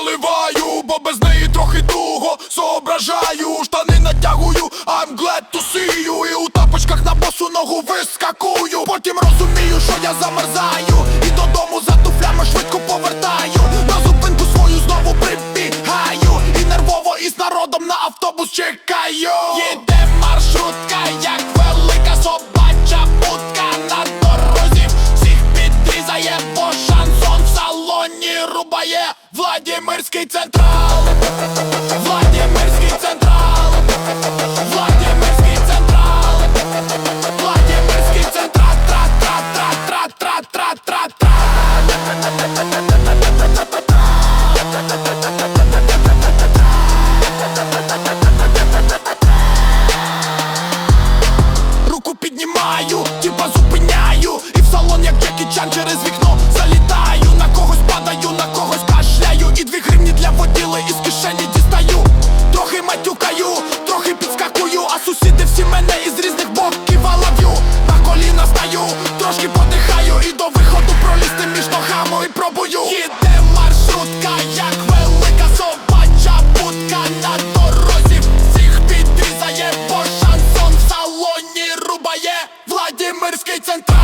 наливаю, бо без неї трохи туго соображаю, штани натягую, I'm glad to see you І у тапочках на босу ногу вискакую. Потім розумію, що я замерзаю. І додому за туфлями швидко повертаю. На зупинку свою знову прибігаю. І нервово із народом на автобус чекаю. Їде маршрутка, як велика собача будка на дорозі. Всіх підрізає по шансон в салоні рубає. Владимирський централ, Владимирський централ, Владимирський централ, Владимирський централ, тра тра тра тра тра тра тра тра. Владимирский централ!